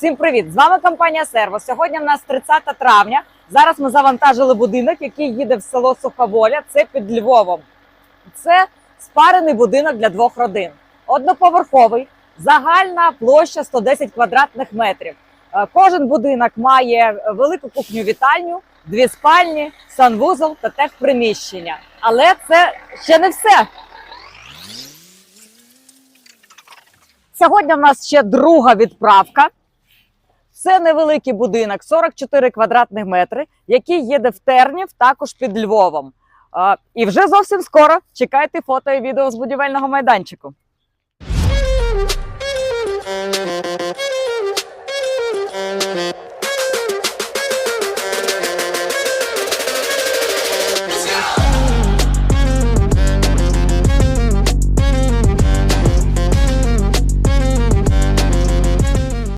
Всім привіт! З вами компанія Серво. Сьогодні в нас 30 травня. Зараз ми завантажили будинок, який їде в село Суховоля. Це під Львовом. Це спарений будинок для двох родин. Одноповерховий, загальна площа 110 квадратних метрів. Е, Кожен будинок має велику кухню вітальню, дві спальні, санвузол та техприміщення. Але це ще не все. Сьогодні в нас ще друга відправка. Це невеликий будинок, 44 квадратних метри, який їде в Тернів, також під Львовом. І вже зовсім скоро чекайте фото і відео з будівельного майданчику.